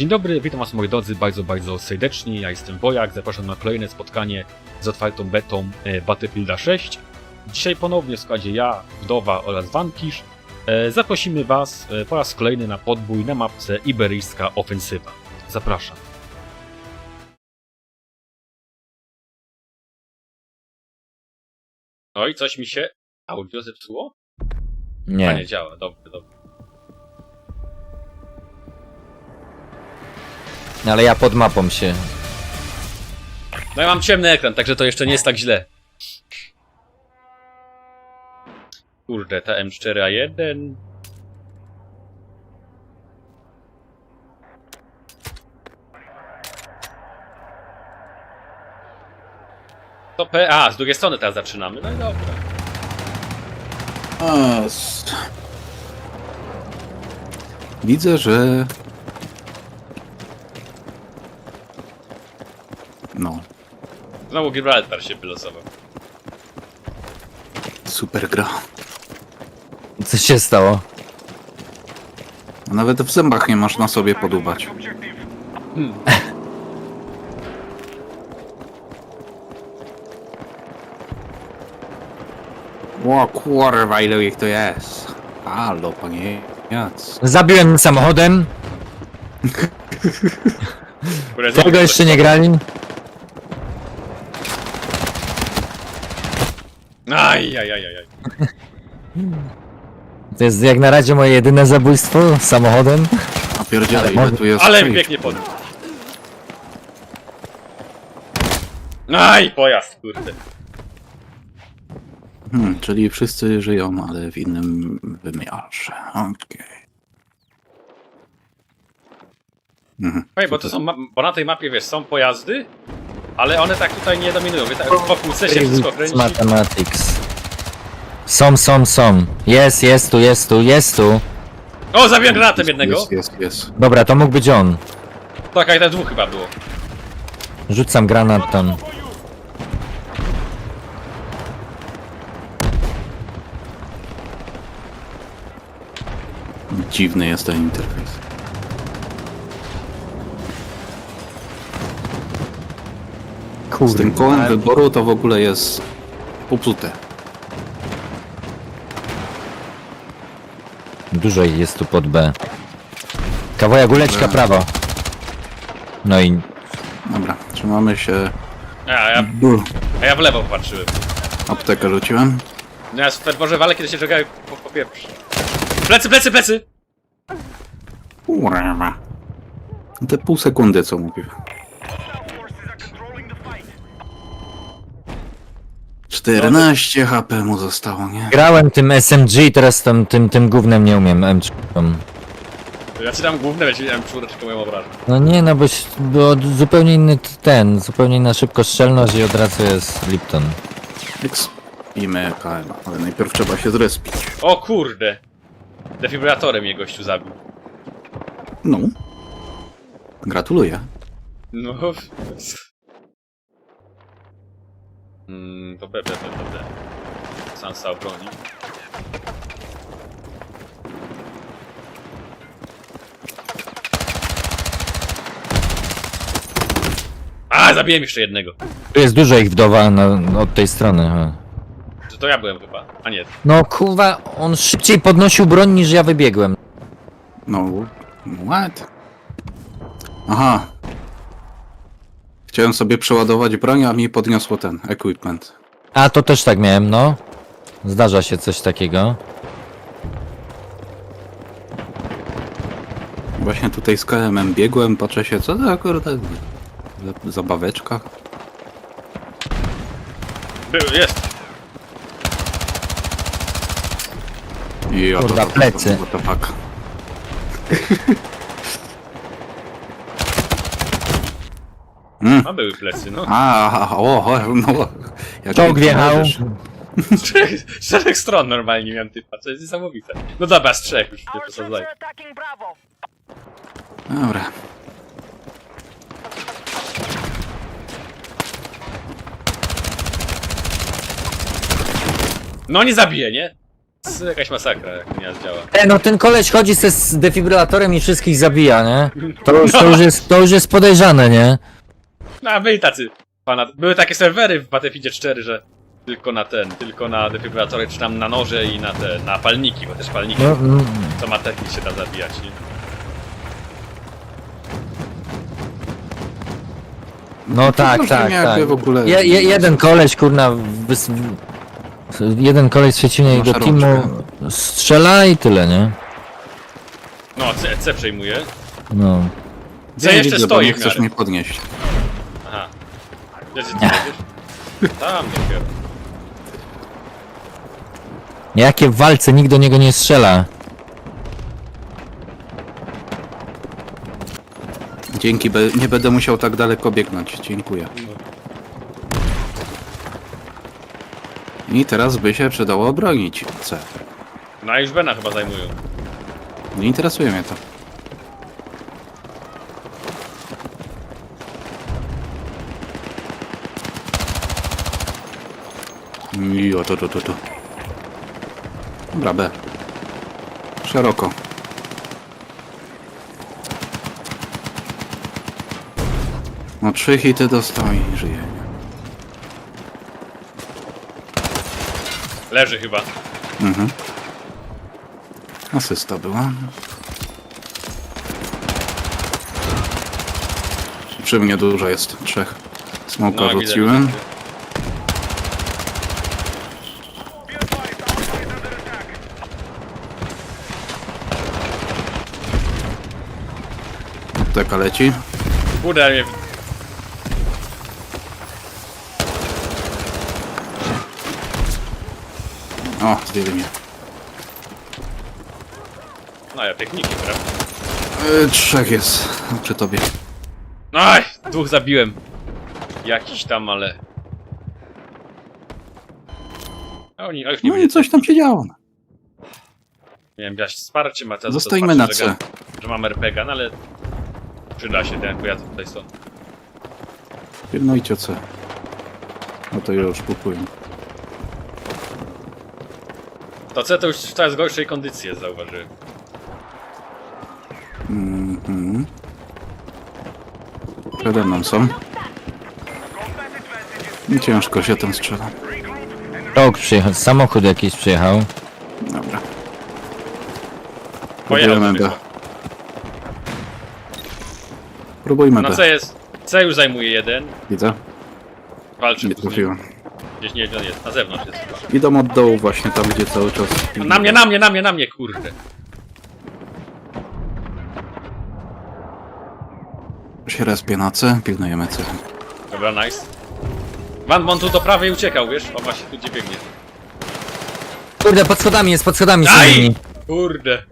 Dzień dobry, witam was moi drodzy bardzo, bardzo serdecznie. Ja jestem Wojak, zapraszam na kolejne spotkanie z otwartą betą e, Battlefielda 6. Dzisiaj ponownie w składzie ja, Wdowa oraz Vankish e, zaprosimy was e, po raz kolejny na podbój na mapce Iberyjska Ofensywa. Zapraszam. Oj, coś mi się audio zepsuło? A nie Nie. działa, dobrze, dobrze. Ale ja pod mapą się. No ja mam ciemny ekran, także to jeszcze nie jest tak źle. Kurde, ta M4A1. To P. A, z drugiej strony teraz zaczynamy. No i dobra. A, s- Widzę, że. No, Znowu Gibraltar się wylosował. super gra. Co się stało? Nawet w zębach nie masz na sobie podubać. O kurwa, ile ich to jest. Halo, panie Jac. Zabiłem samochodem. Tego jeszcze nie grali. Aj, aj, aj, aj. aj. To jest jak na razie moje jedyne zabójstwo samochodem. A pierdziele, Ale ile tu jest Ale mi strzelić? biegnie pod. Aj, pojazd, kurde. Hmm, czyli wszyscy żyją, ale w innym wymiarze. Okej. Mhm. Bo to są, ma- bo na tej mapie, wiesz, są pojazdy, ale one tak tutaj nie dominują. Wiesz, tak wokół C się wszystko kręci. Mathematics. Są, są, są. Jest, jest tu, jest tu, jest tu. O, zabiłem granatem jednego. Jest, jest, jest. Dobra, to mógł być on. Tak, jak tak dwóch chyba było. Rzucam granat tam. Dziwny jest ten interfejs. Z tym kołem wyboru to w ogóle jest popsute. Dużo ich jest tu pod B. Kawoja guleczka prawo. No i Dobra, trzymamy się. A, ja, a ja w lewo patrzyłem. Aptekę rzuciłem. No ja w ferworze walę, kiedy się żegają po, po pierwsze. Plecy, plecy, plecy! Kurwa. Te pół sekundy, co mówiłem. 14 HP mu zostało, nie? grałem tym SMG, teraz tam tym, tym gównem nie umiem M3. Ja ci dam główne, ja ci dam czwóreczkę moją obrażę. No nie, no bo, ś- bo zupełnie inny t- ten, zupełnie inna szybkostrzelność i od razu jest Lipton. Expimy KM, ale najpierw trzeba się zrespić. O kurde! Defibrylatorem mnie gościu zabił. No. Gratuluję. No. Mm, to B, B, B, B, B. Sansa obroni. A, zabiłem jeszcze jednego. Tu jest dużo ich wdowa na, od tej strony. ha. To, to ja byłem chyba. A nie. No kurwa, on szybciej podnosił broń niż ja wybiegłem. No. What? Aha. Chciałem sobie przeładować broń, a mi podniosło ten equipment. A to też tak miałem, no. Zdarza się coś takiego. Właśnie tutaj z KM biegłem, patrzę się, co za kurde... za- Zabaweczka. Był, jest. I o, Kurwa, plecy. What the fuck. Mm. A były plecy, no. A, o, o, no. Jak Czołg wjechał. pomożesz. Z trzech, z trzech stron normalnie miałem typa, co jest niesamowite. No dobra, z trzech już, nie Our to troops są are attacking Bravo. Dobra. No nie zabiję, nie? To jest jakaś masakra, jak jazd działa. E, no ten koleś chodzi se z defibrylatorem i wszystkich zabija, nie? To już, to już, jest, to już jest podejrzane, nie? No, a byli tacy pana... Były takie serwery w Battlefieldzie 4, że tylko na ten, tylko na defibrylatorach, czy tam na noże i na te, na palniki, bo też palniki, No, mm, to ma technik się da zabijać, nie? no tak, tak, tak. w ogóle- Je, je, jeden koleś, kurna, wys... jeden koleś z przeciwnego Masz teamu strzela i tyle, nie? No, C, C przejmuje. No. C Nie jeszcze widzę, bo stoi nie w chcesz miarę. mnie podnieść. Gdzie ty jedziesz? Tam dopiero. Jakie w walce nikt do niego nie strzela. Dzięki, be- nie będę musiał tak daleko biegnąć. Dziękuję. I teraz by się przydało obronić C. No a już Bena chyba zajmują. Nie interesuje mnie to. I o to, to, to, to. Dobra, B. Szeroko. No trzy hity dostał i żyje. Leży chyba. Mhm. Asysta była. Przy mnie dużo jest. Trzech. Smoka No, widzę, rzuciłem. widzę. Apteka leci. Kurde, ale mnie... O, zdjęli mnie. No ja techniki, prawda? E, trzech jest przy tobie. Aj! Dwóch zabiłem. Jakiś tam, ale... A oni, a już nie No i będzie. coś tam się działo. Miałem dać wsparcie, ma teraz Zostańmy na że, C. że mam RPG, no ale... Przyda się ten pojazd tutaj stąd. Pilnujcie C. No to już kupuję. To C to już w coraz gorszej kondycji jest, zauważyłem. Mhm. Przede mną są. I Ciężko się tam strzela. Czołg przyjechał, samochód jakiś przyjechał. Dobra. Pojechał sobie. B. Próbujmy Na B. C jest... C już zajmuje jeden. Widzę. Walczy Nie tu z nim. trafiłem. Gdzieś nie, on jest. Na zewnątrz jest chyba. Idą od dołu właśnie tam, gdzie cały czas... Na mnie, na mnie, na mnie, na mnie, kurde. Się respie na C, pilnujemy C. Dobra, nice. Van Bon tu do prawej uciekał, wiesz? O właśnie tu gdzie biegnie. Kurde, pod schodami jest, pod schodami Aj! siedzi. Kurde.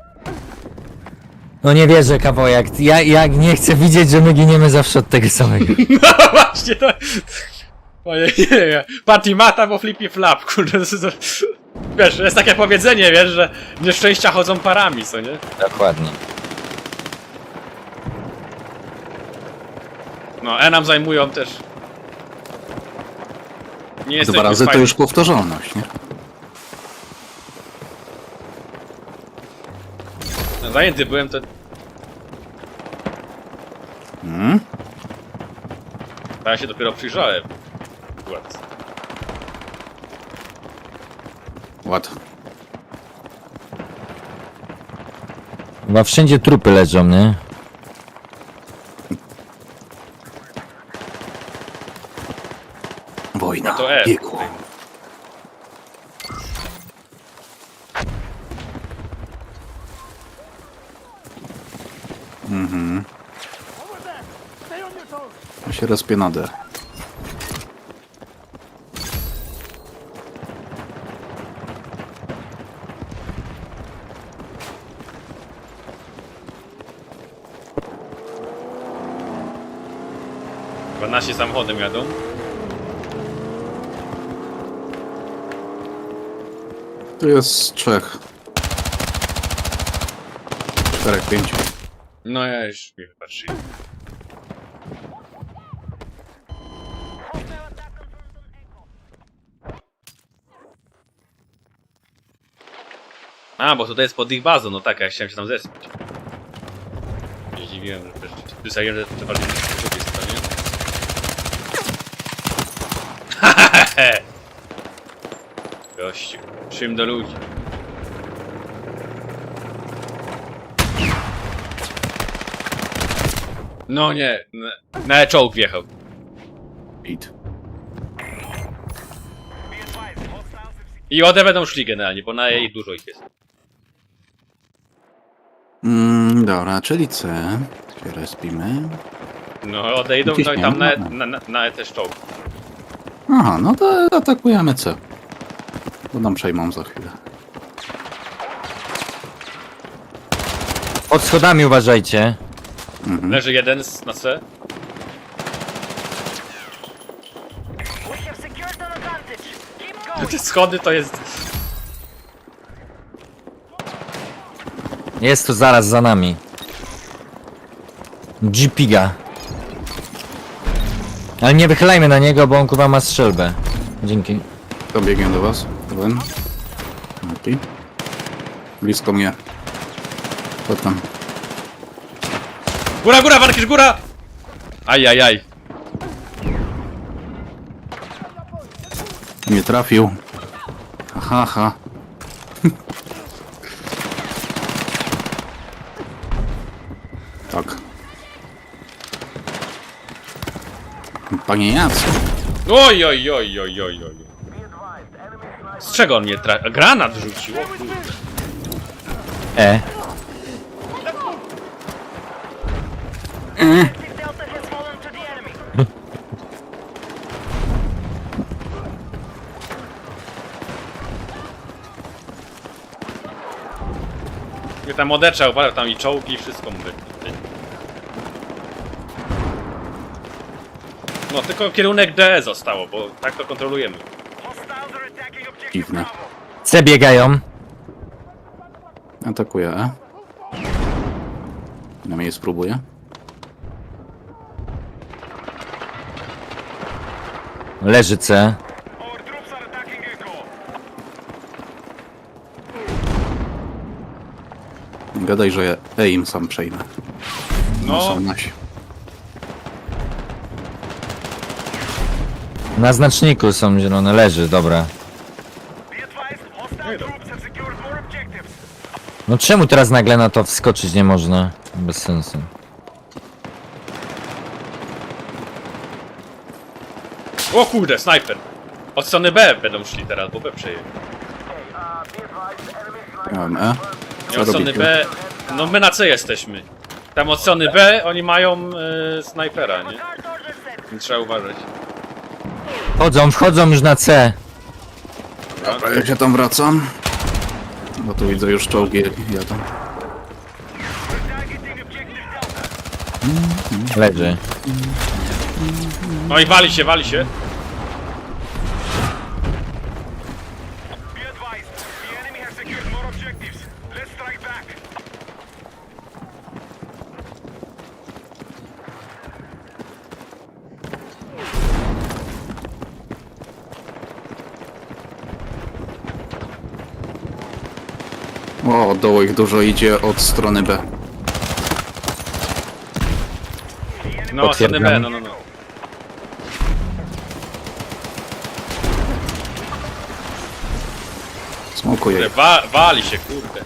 No nie wierzę, kawojak. Ja, ja nie chcę widzieć, że my giniemy zawsze od tego samego. No właśnie to... Ojej, nie, nie. Patty mata, bo flippy flap, kurde. to jest- to- Wiesz, jest takie powiedzenie, wiesz, że nieszczęścia chodzą parami, co nie? Dokładnie. No, E nam zajmują też. Nie jesteśmy Dwa razy to fajni. już powtarzalność, nie? Zajęty byłem, to... Hmm? Ja się dopiero przyjrzałem. Sytuacji. Ład. Chyba wszędzie trupy leżą, nie? Wojna. No to E. Biegło. Mhm. Ja się respię na D. Chyba nasi samochodem jadą. Tu jest trzech. Czterech, pięciu. No ja już wypatrzyli. A, bo tutaj jest pod ich bazą, no tak, ja chciałem się tam zespić. Nie zdziwiłem, że też wysadziłem, że przeważnie z drugiej stronie. Gościu, czym do ludzi. No nie, na, na czołg wjechał. Hit. I ode będą szli generalnie, bo na jej dużo ich jest. Mm, dobra, czyli C. Się respimy. No, odejdą no i tam na, no. na, na, na też czołg. Aha, no to atakujemy C. Bo nam przejmą za chwilę. Pod schodami uważajcie. Mhm. Leży jeden z, na C. We have secured an advantage. Keep going. Te schody to jest... Jest tu zaraz za nami. Jeepiga. Ale nie wychylajmy na niego, bo on kurwa ma strzelbę. Dzięki. To biegnie do was. Pełen. Okej. Blisko mnie. Co tam? Góra, góra, Wankisz, góra! Aj, aj, aj. Nie trafił. Aha, aha. tak. Panie Jacku. Oj, oj, oj, oj, oj, oj. Z czego on mnie tra... Granat rzucił, o kurde. E. Enemy. Nie tam odeczał, tam i czołgi i wszystko mówię. No, tylko kierunek D zostało, bo tak to kontrolujemy. Dziwne. C biegają. Atakuje E. Na mnie spróbuję. Leży C. Gadaj, że ja E im sam przejmę. No. No, Są nasi. Na znaczniku są zielone. Leży, dobra. No czemu teraz nagle na to wskoczyć nie można? Bez sensu. o kurde, snajper. Od strony B będą szli teraz, bo B przejęli. E. Nie Co od strony robicie? B, no my na C jesteśmy. Tam od strony B oni mają e, snajpera. Nie Trzeba uważać. Wchodzą, wchodzą już na C. Dobra, ja się tam wracam. Bo tu widzę już czołgi jadą. Leży. No i wali się, wali się. Be advised, the enemy has secured more objectives. Let's strike back. O, doło ich dużo idzie od strony B. No, od strony B, Potwierdzam. no, no, no. Smokuję ich. Wa wali się, kurde.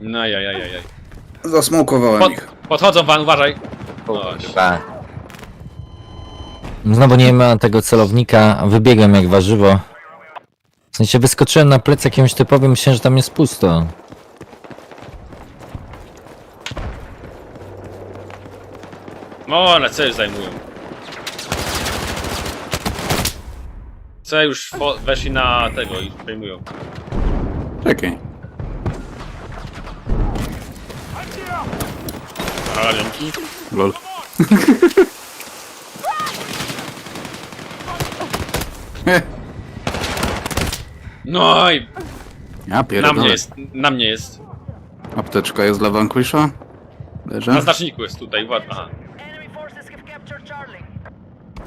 No jaj, jaj, jaj, jaj. Zasmokowałem Pod, ich. podchodzą wam, uważaj. No. Ba. Znowu nie ma tego celownika, wybiegam jak warzywo. W sensie wyskoczyłem na plec jakimś typowym, myślałem, że tam jest pusto. no ale C już zajmują. C już fo- weszli na tego i przejmują. Czekaj. A, dzięki. Lol. No i ja na pierdolę. mnie jest, na mnie jest. Apteczka jest dla Vanquisha? Leży? Na znaczniku jest tutaj, uwaga. Aha. Enemy forces have captured Charlie.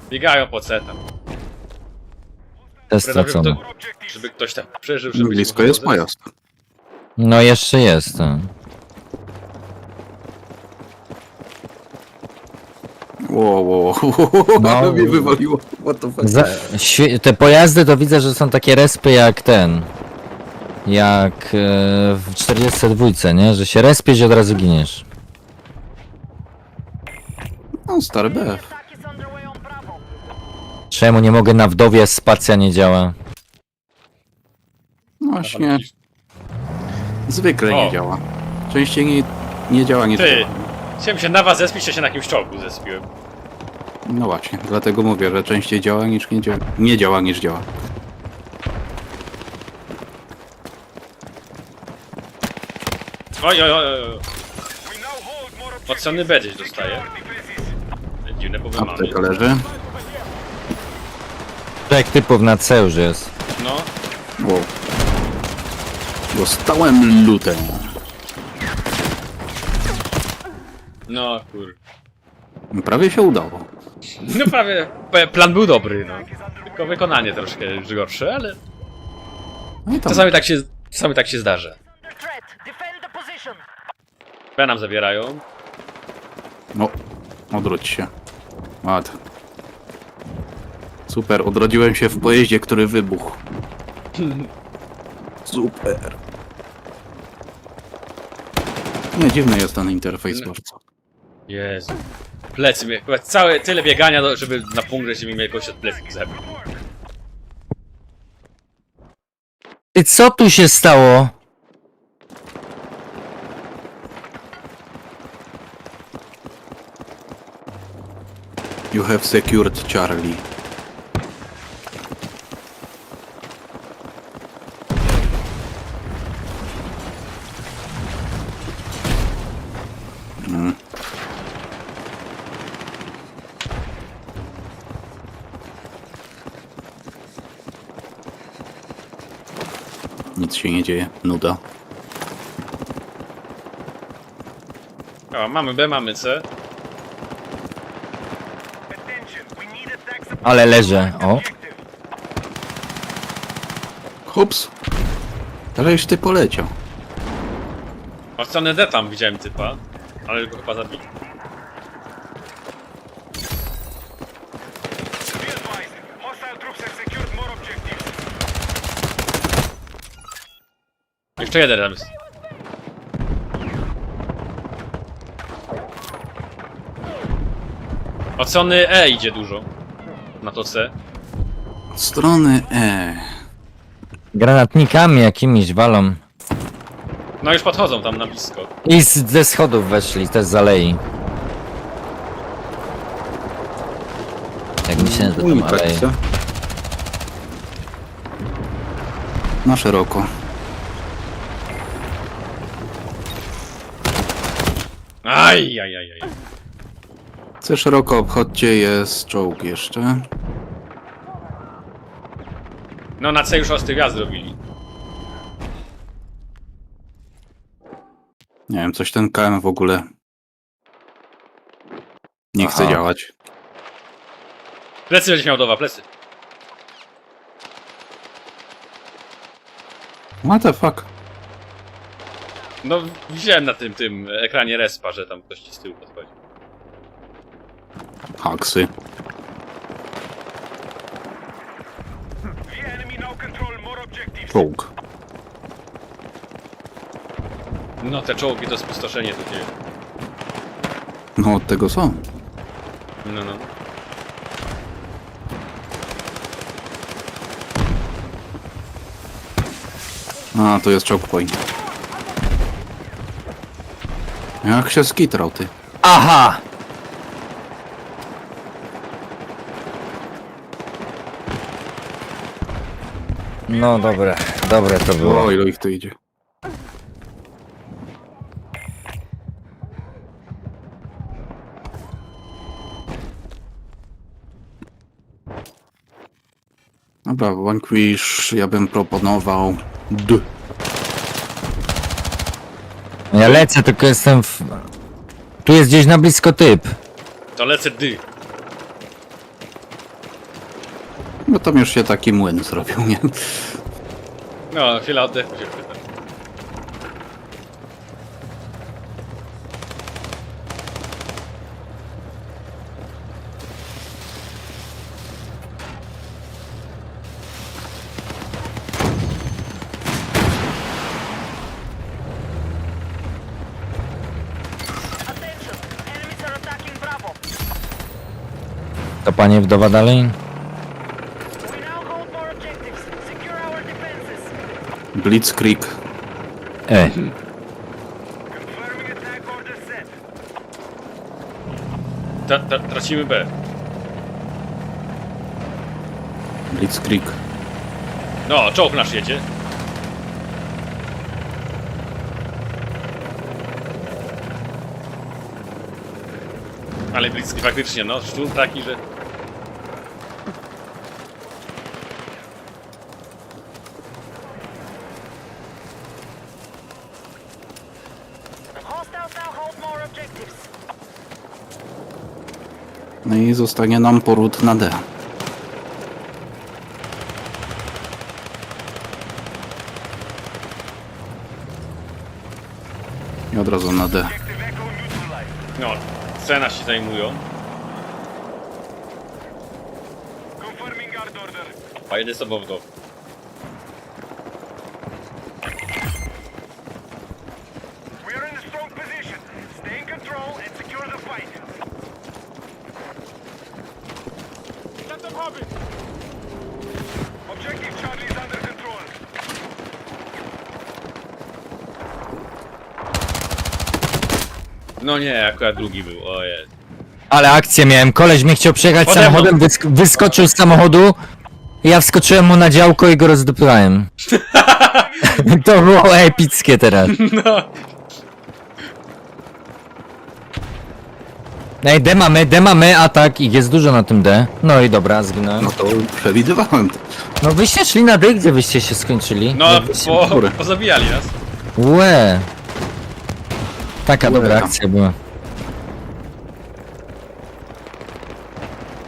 Biegają po C tam. More objectives. Żeby ktoś tak przeżył, żeby Blisko jest pojazd. No jeszcze jest. Wow, wow, No. wow, mnie wywaliło. What the fuck? Za, świe- te pojazdy to widzę, że są takie respy jak ten. Jak e, w 42, nie? Że się respiesz i od razu giniesz. No, stary BF. Attack is underway on Bravo. Czemu nie mogę na wdowie, spacja nie działa? No właśnie, zwykle O. nie działa. Częściej nie, nie działa niż Ty! działa. Chciałem się na was zespić, to się na jakimś czołgu zespiłem. No właśnie, dlatego mówię, że częściej działa niż nie działa. Nie działa niż działa. Oj, oj, oj, oj. Od strony B gdzieś defenses. Dziwne, bo my mamy. Apteka leży. Trzech typów na C już jest. No, Wow. Dostałem lutę. No kur... Prawie się udało. No prawie, p- plan był dobry, no. Tylko wykonanie troszkę gorsze, ale No i tam. czasami tak się, czasami tak się zdarza. Under threat. Defend the position. B nam zabierają. No, odwróć się. Ład. Super, odrodziłem się w pojeździe, który wybuchł. Super. Nie, dziwny jest ten interfejs No. bardzo. Jezu. Plecy mnie, chyba całe, tyle biegania, do- żeby na punkt, żeby mnie jakoś od pleców zabił. Ty co tu się stało? You have secured Charlie. Mm. Nic się nie dzieje, nuda. O, mamy B, mamy C. Ale leżę, o. Hops! Ależ ty poleciał. Od strony D tam widziałem typa, ale go chyba zabili. Be advised. Hostile troops have secured more objectives. Jeszcze jeden tam jest. Od strony E idzie dużo. Na to C. Od strony E. Granatnikami jakimiś walą. No już podchodzą tam na blisko. I z, ze schodów weszli, też z alei. Jak że tam alei. Unikać, Na szeroko. Aj, aj, aj, aj. C szeroko obchodźcie, jest czołg jeszcze. No na C już ostry gwiazd zrobili. Nie wiem, coś ten KM w ogóle nie chce Aha. działać. Plecy będzie miał dowa, plecy. What the fuck? No widziałem na tym, tym ekranie respa, że tam ktoś ci z tyłu podchodzi. Haksy. Czołg. No te czołgi to spustoszenie tu dzieje. No od tego są. No, no. A, to jest czołg point. Jak się skitrał ty? Aha! No dobre, dobre to było. O, ilu ich tu idzie. Dobra, Vanquish, ja bym proponował D. Ja lecę, tylko jestem w... Tu jest gdzieś na blisko typ. To lecę dy. No tam już się taki młyn zrobił, nie? No, chwila oddechu się chwyta. Panie wdowa dalej? Blitzkrieg. E. Ta, ta, tracimy B. Blitzkrieg. No, czołg nasz jedzie. Ale bliski faktycznie, no, sztum taki, że... No i zostanie nam poród na D. I od razu na D. No, scena się zajmują. Confirming guard order. A jedę sobą w dół. We are in a strong position. Stay in control and secure the fight. Let them have it. Objective Charlie is under control. No nie, akurat drugi był, ojej. ale akcję miałem. Koleś mnie chciał przejechać mną. samochodem, wysk wyskoczył z samochodu. Ja wskoczyłem mu na działko i go rozdupyłem. to było epickie teraz. No. Ej, D mamy, D mamy, atak, ich jest dużo na tym D. No i dobra, zginąłem. No to przewidywałem to. No wyście szli na D, gdzie wyście się skończyli? No, Jak wyście- bo pozabijali nas. Łe. Taka dobra Łe. akcja była.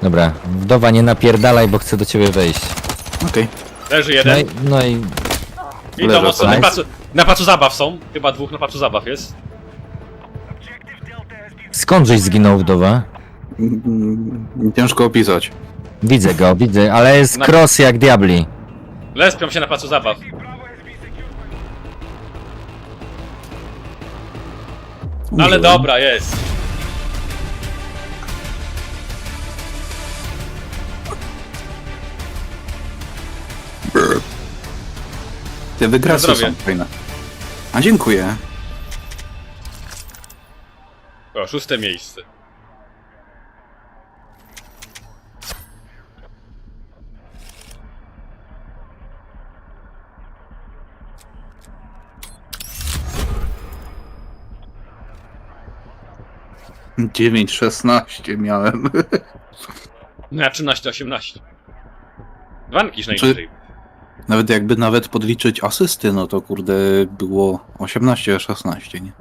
Dobra, wdowa nie napierdalaj, bo chcę do ciebie wejść. Okej. Leży No jeden. i, no i I to mocno. Na nice. placu, na placu zabaw są. Chyba dwóch na placu zabaw jest. Skądżeś zginął wdowa? Ciężko opisać. Widzę go, widzę, ale jest Na- cross jak diabli. Lespią się na placu zabaw. No ale dobra, jest. Te wygrasy zdrowie. są fajne. A dziękuję. O, szóste miejsce. Dziewięć, szesnaście miałem. No ja 13-18. Dwankisz najwyżej. Nawet jakby nawet podliczyć asysty, no to kurde było 18, 16, nie?